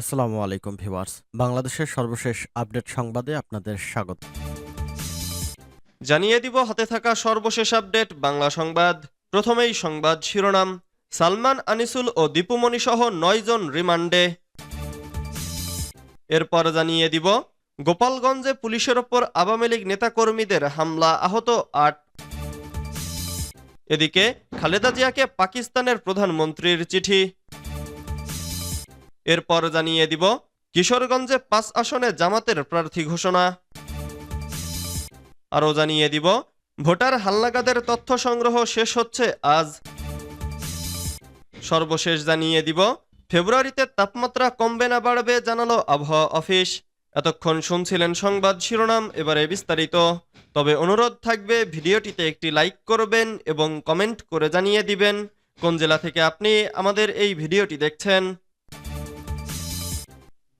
আসসালামু আলাইকুম, ভিউয়ার্স। বাংলাদেশের সর্বশেষ আপডেট সংবাদে আপনাদের স্বাগত। জানিয়ে দিব, হাতে থাকা সর্বশেষ আপডেট, বাংলা সংবাদ। প্রথমেই সংবাদ শিরোনাম, সালমান, আনিসুল ও দীপুমণি সহ নয়জন রিমান্ডে। এরপর জানিয়ে দিব, গোপালগঞ্জে পুলিশের ওপর আওয়ামী লীগ নেতাকর্মীদের হামলা, আহত আট। এদিকে, খালেদা জিয়াকে পাকিস্তানের প্রধানমন্ত্রীর চিঠি। এরপর জানিয়ে দিব কিশোরগঞ্জে পাঁচ আসনে জামাতের প্রার্থী ঘোষণা। আরও জানিয়ে দিব, ভোটার হালনাগাদের তথ্য সংগ্রহ শেষ হচ্ছে আজ। সর্বশেষ জানিয়ে দিব, ফেব্রুয়ারিতে তাপমাত্রা কমবে না বাড়বে জানালো আবহাওয়া অফিস। এতক্ষণ শুনছিলেন সংবাদ শিরোনাম, এবারে বিস্তারিত। তবে অনুরোধ থাকবে, ভিডিওটিতে একটি লাইক করবেন এবং কমেন্ট করে জানিয়ে দিবেন। কোন জেলা থেকে আপনি আমাদের এই ভিডিওটি দেখছেন?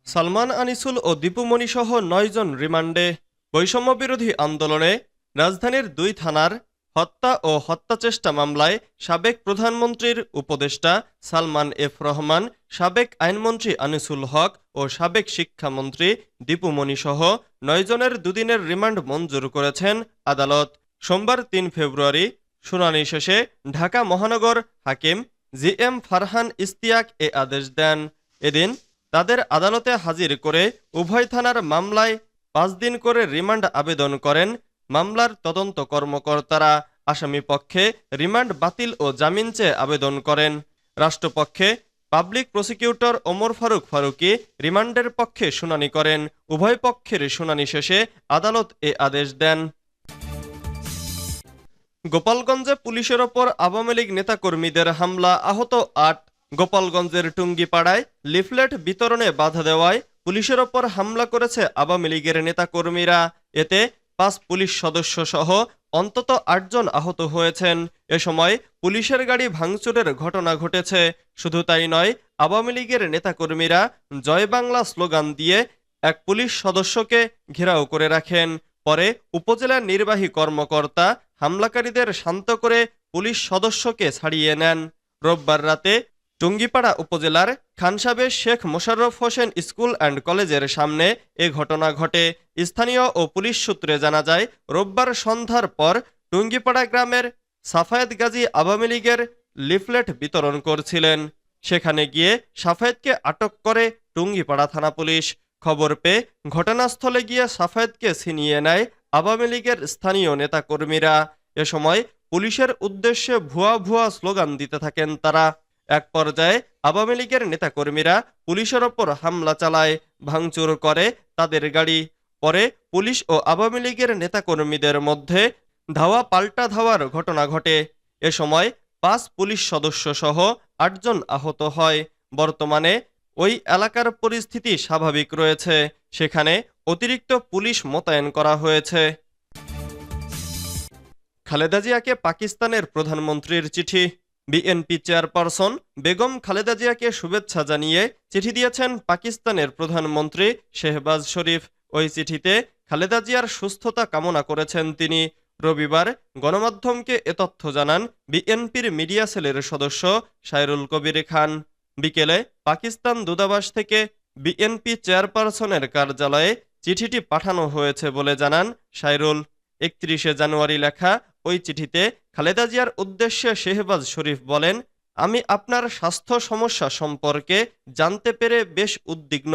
সালমান, আনিসুল ও দীপুমণি সহ নয়জন রিমান্ডে বৈষম্য বিরোধী আন্দোলনে রাজধানীর দুই থানার হত্যা ও হত্যাচেষ্টা মামলায় সাবেক প্রধানমন্ত্রীর উপদেষ্টা সালমান এফ রহমান, সাবেক আইনমন্ত্রী আনিসুল হক ও সাবেক শিক্ষামন্ত্রী দীপুমণি সহ নয়জনের দুদিনের রিমান্ড মঞ্জুর করেছেন আদালত। সোমবার তিন ফেব্রুয়ারি শুনানি শেষে ঢাকা মহানগর হাকিম জি এম ফারহান ইস্তিয়াক এ আদেশ দেন। এদিন তাদের আদালতে হাজির করে উভয় থানার মামলায় পাঁচ দিন করে রিমান্ড আবেদন করেন মামলার তদন্ত কর্মকর্তারা। আসামি পক্ষে রিমান্ড বাতিল ও জামিন চেয়ে আবেদন করেন। রাষ্ট্রপক্ষে পাবলিক প্রসিকিউটর ওমর ফারুক ফারুকি রিমান্ডের পক্ষে শুনানি করেন। উভয় পক্ষের শুনানি শেষে আদালত এ আদেশ দেন। গোপালগঞ্জে পুলিশের ওপর আওয়ামী লীগ নেতাকর্মীদের হামলা, আহত আট গোপালগঞ্জের টুঙ্গিপাড়ায় লিফলেট বিতরণে বাধা দেওয়ায় পুলিশের ওপর হামলা করেছে আওয়ামী লীগের নেতাকর্মীরা। এতে পাঁচ পুলিশ সদস্য সহ অন্তত আটজন আহত হয়েছেন। এ সময় পুলিশের গাড়ি ভাঙচুরের ঘটনা ঘটেছে। শুধু তাই নয়, আওয়ামী লীগের নেতাকর্মীরা জয় বাংলা স্লোগান দিয়ে এক পুলিশ সদস্যকে ঘেরাও করে রাখেন। পরে উপজেলা নির্বাহী কর্মকর্তা হামলাকারীদের শান্ত করে পুলিশ সদস্যকে ছাড়িয়ে নেন। রোববার রাতে টুঙ্গিপাড়া উপজেলার খানসাবে শেখ মোশাররফ হোসেন স্কুল অ্যান্ড কলেজের সামনে এ ঘটনা ঘটে। স্থানীয় ও পুলিশ সূত্রে জানা যায়, রোববার সন্ধ্যার পর টুঙ্গিপাড়া গ্রামের সাফায়েত গাজী আওয়ামী লীগের লিফলেট বিতরণ করছিলেন। সেখানে গিয়ে সাফায়েতকে আটক করে টুঙ্গিপাড়া থানা পুলিশ। খবর পেয়ে ঘটনাস্থলে গিয়ে সাফায়েতকে ছিনিয়ে নেয় আওয়ামী লীগের স্থানীয় নেতাকর্মীরা। এ সময় পুলিশের উদ্দেশ্যে ভুয়া ভুয়া স্লোগান দিতে থাকেন তারা। এক পর্যায়ে আওয়ামী লীগের নেতাকর্মীরা পুলিশের ওপর হামলা চালায়, ভাঙচুর করে তাদের গাড়ি। পরে পুলিশ ও আওয়ামী লীগের নেতাকর্মীদের মধ্যে ধাওয়া পাল্টা ধাওয়ার ঘটনা ঘটে। এ সময় পাঁচ পুলিশ সদস্য সহ আটজন আহত হয়। বর্তমানে ওই এলাকার পরিস্থিতি স্বাভাবিক রয়েছে। সেখানে অতিরিক্ত পুলিশ মোতায়েন করা হয়েছে। খালেদা জিয়াকে পাকিস্তানের প্রধানমন্ত্রীর চিঠি। বিএনপি চেয়ারপারসন বেগম খালেদা জিয়াকে শুভেচ্ছা জানিয়ে চিঠি দিয়েছেন পাকিস্তানের প্রধানমন্ত্রী শেহবাজ শরীফ। ওই চিঠিতে খালেদা জিয়ার সুস্থতা কামনা করেছেন তিনি। রবিবার গণমাধ্যমকে এ তথ্য জানান বিএনপির মিডিয়া সেলের সদস্য সাইরুল কবির খান। বিকেলে পাকিস্তান দূতাবাস থেকে বিএনপি চেয়ারপারসনের কার্যালয়ে চিঠিটি পাঠানো হয়েছে বলে জানান সাইরুল একত্রিশে জানুয়ারি লেখা ওই চিঠিতে খালেদা জিয়ার উদ্দেশ্যে শেহবাজ শরীফ বলেন, আমি আপনার স্বাস্থ্য সমস্যা সম্পর্কে জানতে পেরে বেশ উদ্বিগ্ন।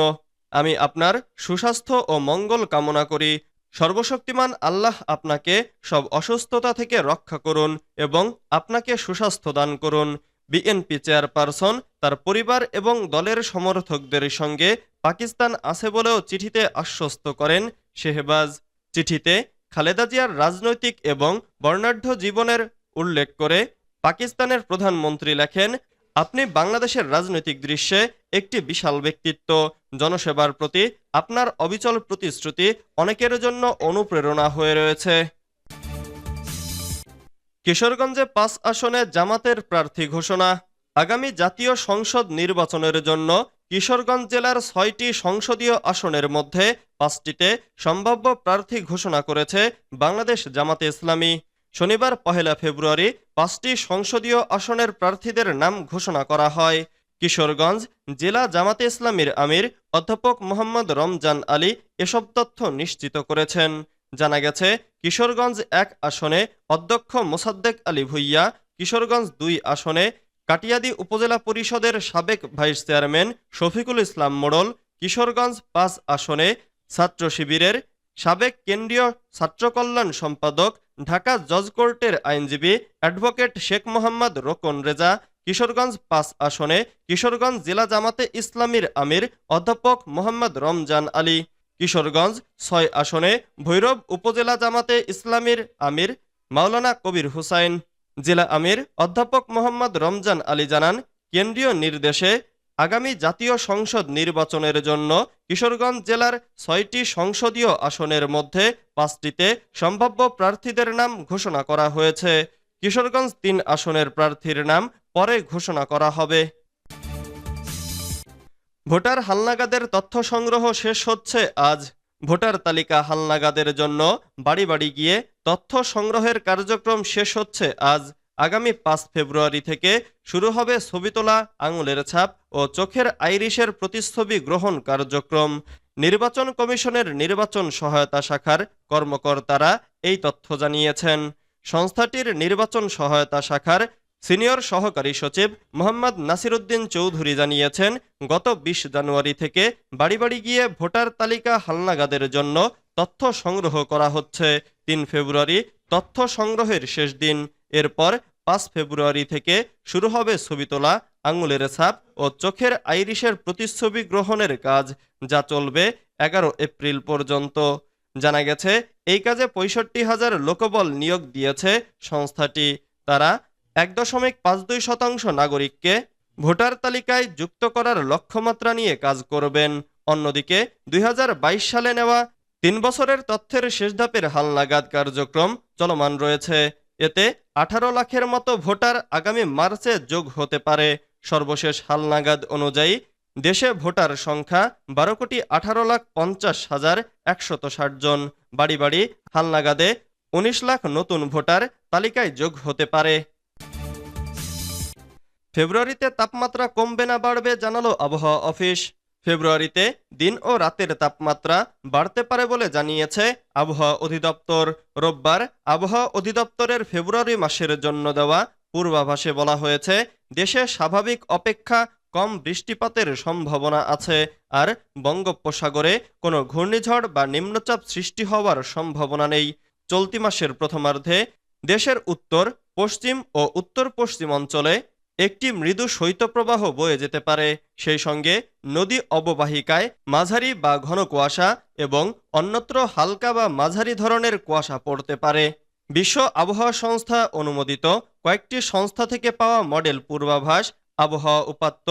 আমি আপনার সুস্বাস্থ্য ও মঙ্গল কামনা করি। সর্বশক্তিমান আল্লাহ আপনাকে সব অসুস্থতা থেকে রক্ষা করুন এবং আপনাকে সুস্বাস্থ্য দান করুন। বিএনপি চেয়ারপারসন, তার পরিবার এবং দলের সমর্থকদের সঙ্গে পাকিস্তান আছে বলেও চিঠিতে আশ্বস্ত করেন শেহবাজ। চিঠিতে খালেদা জিয়ার রাজনৈতিক এবং বর্ণাঢ্য জীবনের উল্লেখ করে পাকিস্তানের প্রধানমন্ত্রী লেখেন, আপনি বাংলাদেশের রাজনৈতিক দৃশ্যে একটি বিশাল ব্যক্তিত্ব। জনসেবার প্রতি আপনার অবিচল প্রতিশ্রুতি অনেকের জন্য অনুপ্রেরণা হয়ে রয়েছে। কিশোরগঞ্জে পাঁচ আসনে জামাতের প্রার্থী ঘোষণা। আগামী জাতীয় সংসদ নির্বাচনের জন্য কিশোরগঞ্জ জেলার ছয়টি সংসদীয় আসনের মধ্যে পাঁচটিতে সম্ভাব্য প্রার্থী ঘোষণা করেছে বাংলাদেশ জামাতে ইসলামী। শনিবার পহেলা ফেব্রুয়ারি পাঁচটি সংসদীয় আসনের প্রার্থীদের নাম ঘোষণা করা হয়। কিশোরগঞ্জ জেলা জামাতে ইসলামীর আমির অধ্যাপক মোহাম্মদ রমজান আলী এসব তথ্য নিশ্চিত করেছেন। জানা গেছে, কিশোরগঞ্জ এক আসনে অধ্যক্ষ মোসাদ্দেক আলী ভুইয়া, কিশোরগঞ্জ দুই আসনে কাটিয়াদি উপজেলা পরিষদের সাবেক ভাইস চেয়ারম্যান শফিকুল ইসলাম মোড়ল, কিশোরগঞ্জ পাঁচ আসনে ছাত্র শিবিরের সাবেক কেন্দ্রীয় ছাত্রকল্যাণ সম্পাদক, ঢাকা জজ কোর্টের আইনজীবী অ্যাডভোকেট শেখ মোহাম্মদ রোকন রেজা, কিশোরগঞ্জ পাঁচ আসনে কিশোরগঞ্জ জেলা জামাতে ইসলামীর আমির অধ্যাপক মোহাম্মদ রমজান আলী, কিশোরগঞ্জ ছয় আসনে ভৈরব উপজেলা জামাতে ইসলামীর আমির মাওলানা কবির হুসাইন। জেলা আমির অধ্যাপক মোহাম্মদ রমজান আলী জানান, কেন্দ্রীয় নির্দেশে আগামী জাতীয় সংসদ নির্বাচনের জন্য কিশোরগঞ্জ জেলার ছয়টি সংসদীয় আসনের মধ্যে পাঁচটিতে সম্ভাব্য প্রার্থীদের নাম ঘোষণা করা হয়েছে। কিশোরগঞ্জ তিন আসনের প্রার্থীর নাম পরে ঘোষণা করা হবে। ভোটার হালনাগাদের তথ্য সংগ্রহ শেষ হচ্ছে আজ। ভোটার তালিকা হালনাগাদের জন্য বাড়ি বাড়ি গিয়ে তথ্য সংগ্রহের কার্যক্রম শেষ হচ্ছে আজ। আগামী পাঁচ ফেব্রুয়ারি থেকে শুরু হবে ছবি তোলা, আঙুলের ছাপ ও চোখের আইরিশের প্রতিচ্ছবি গ্রহণ কার্যক্রম। নির্বাচন কমিশনের নির্বাচন সহায়তা শাখার কর্মকর্তারা এই তথ্য জানিয়েছেন। সংস্থাটির নির্বাচন সহায়তা শাখার সিনিয়র সহকারী সচিব মোহাম্মদ নাসিরুদ্দিন চৌধুরী জানিয়েছেন, গত বিশ জানুয়ারি থেকে বাড়ি বাড়ি গিয়ে ভোটার তালিকা হালনাগাদের জন্য তথ্য সংগ্রহ করা হচ্ছে। তিন ফেব্রুয়ারি তথ্য সংগ্রহের শেষ দিন। এরপর পাঁচ ফেব্রুয়ারি থেকে শুরু হবে ছবি তোলা, আঙুলের ছাপ ও চোখের আইরিশের প্রতিচ্ছবি গ্রহণের কাজ, যা চলবে এগারো এপ্রিল পর্যন্ত। জানা গেছে, এই কাজে পঁয়ষট্টি হাজার লোকবল নিয়োগ দিয়েছে সংস্থাটি। তারা এক দশমিক পাঁচ দুই শতাংশ নাগরিককে ভোটার তালিকায় যুক্ত করার লক্ষ্যমাত্রা নিয়ে কাজ করবেন। অন্যদিকে, দুই হাজার বাইশ সালে নেওয়া তিন বছরের তথ্যের শেষ ধাপের হালনাগাদ কার্যক্রম চলমান রয়েছে। এতে আঠারো লাখের মতো ভোটার আগামী মার্চে যোগ হতে পারে। সর্বশেষ হালনাগাদ অনুযায়ী, দেশে ভোটার সংখ্যা বারো কোটি আঠারো লাখ পঞ্চাশ হাজার একশত ষাট জন। বাড়ি বাড়ি হালনাগাদে উনিশ লাখ নতুন ভোটার তালিকায় যোগ হতে পারে। ফেব্রুয়ারিতে তাপমাত্রা কমবে না বাড়বে জানালো আবহাওয়া অফিস। ফেব্রুয়ারিতে দিন ও রাতের তাপমাত্রা বাড়তে পারে বলে জানিয়েছে আবহাওয়া অধিদপ্তর। রোববার আবহাওয়া অধিদপ্তরের ফেব্রুয়ারি মাসের জন্য দেওয়া পূর্বাভাসে বলা হয়েছে, দেশে স্বাভাবিক অপেক্ষা কম বৃষ্টিপাতের সম্ভাবনা আছে আর বঙ্গোপসাগরে কোনো ঘূর্ণিঝড় বা নিম্নচাপ সৃষ্টি হওয়ার সম্ভাবনা নেই। চলতি মাসের প্রথমার্ধে দেশের উত্তর, পশ্চিম ও উত্তর পশ্চিম অঞ্চলে একটি মৃদু শৈত্যপ্রবাহ বয়ে যেতে পারে। সেই সঙ্গে নদী অববাহিকায় মাঝারি বা ঘন কুয়াশা এবং অন্যত্র হালকা বা মাঝারি ধরনের কুয়াশা পড়তে পারে। বিশ্ব আবহাওয়া সংস্থা অনুমোদিত কয়েকটি সংস্থা থেকে পাওয়া মডেল পূর্বাভাস, আবহাওয়া উপাত্ত,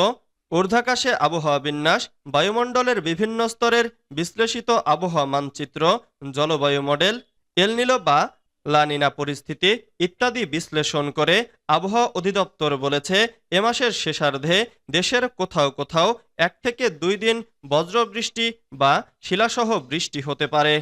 ঊর্ধ্বাকাশে আবহাওয়া বিন্যাস, বায়ুমণ্ডলের বিভিন্ন স্তরের বিশ্লেষিত আবহাওয়া মানচিত্র, জলবায়ু মডেল, এলনিলো বা লানিনা পরিস্থিতি ইত্যাদি বিশ্লেষণ করে আবহাওয়া অধিদপ্তর বলেছে, এ মাসের শেষার্ধে দেশের কোথাও কোথাও এক থেকে দুই দিন বজ্রবৃষ্টি বা শিলাসহ বৃষ্টি হতে পারে।